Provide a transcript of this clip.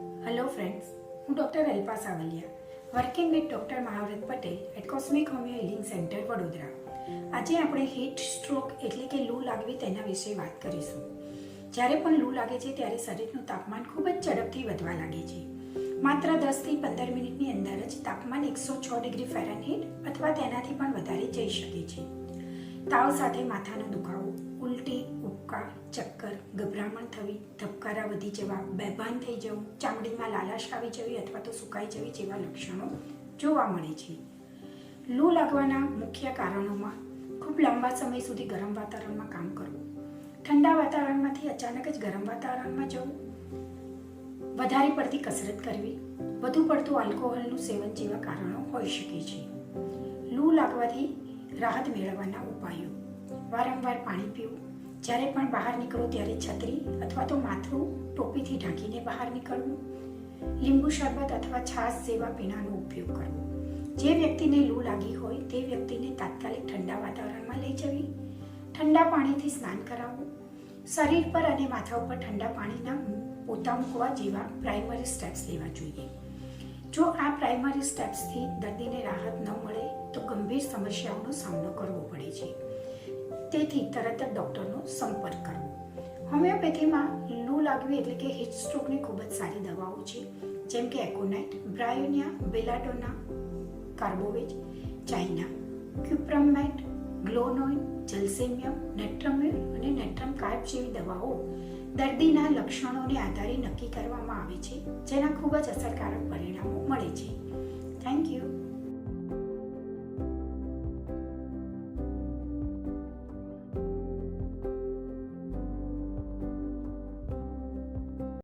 Hello friends હું doctor Alpa Savaliya working with doctor Mahavrat Patel at cosmic homeo healing centre Vadodara. આજે આપણે heat stroke એટલે કે લૂ લાગવી તેના વિશે વાત કરીશું. જ્યારે પણ લૂ લાગે છે, ત્યારે શરીરનું તાપમાન ખૂબ જ ઝડપથી વધવા લાગે છે. માત્ર દસથી પંદર મિનિટની અંદર જ તાપમાન એકસો છ ડિગ્રી ફેરનહીટ અથવા તેનાથી પણ વધારે જઈ શકે છે. તાવ સાથે માથાનો દુખાવો, ઉલટી ઉપકા ચક્કર, ગભરામણ થવી ધબકારા વધી જવા બેભાન થઈ જવું, ચામડીમાં લાલાશ આવી જવી અથવા તો સુકાઈ જવી જેવા લક્ષણો જોવા મળે છે. લૂ લાગવાના મુખ્ય કારણોમાં ખૂબ લાંબા સમય સુધી ગરમ વાતાવરણમાં કામ કરવું. ઠંડા વાતાવરણમાંથી અચાનક જ ગરમ વાતાવરણમાં જવું. વધારે પડતી કસરત કરવી. વધુ પડતું આલ્કોહોલનું સેવન જેવા કારણો હોઈ શકે છે. લૂ લાગવાથી રાહત મેળવવાના ઉપાયો. વારંવાર પાણી પીવું. જ્યારે પણ બહાર નીકળો ત્યારે છત્રી અથવા તો માથું ટોપીથી ઢાંકીને બહાર નીકળવું, લીંબુ શરબત અથવા છાશ જેવા પીણાનો ઉપયોગ કરવો. જે વ્યક્તિને લૂ લાગી હોય તે વ્યક્તિને તાત્કાલિક ઠંડા વાતાવરણમાં લઈ જવી, ઠંડા પાણીથી સ્નાન કરાવવું, શરીર પર અને માથા ઉપર ઠંડા પાણીના પોતા મૂકવા જેવા પ્રાઇમરી સ્ટેપ્સ લેવા જોઈએ. જો આ પ્રાઇમરી સ્ટેપ્સથી દર્દીને રાહત ન મળે તો ગંભીર સમસ્યાઓનો સામનો કરવો પડે છે. તેથી તરત જ ડૉક્ટરનો સંપર્ક કરવો હોમિયોપેથીમાં લૂ લાગવી એટલે કે હીટ સ્ટ્રોકની ખૂબ જ સારી દવાઓ છે. જેમ કે એકોનાઇટ, બ્રાયોનિયા બેલાડોના કાર્બોવેજ, ચાઇના ક્યુપ્રમેટ ગ્લોનોઇન, જલ્સેમિયમ નેટ્રમ્યુલ અને નેટ્રમ કાર્બ જેવી દવાઓ દર્દીના લક્ષણોને આધારે નક્કી કરવામાં આવે છે, જેના ખૂબ જ અસરકારક પરિણામો મળે છે.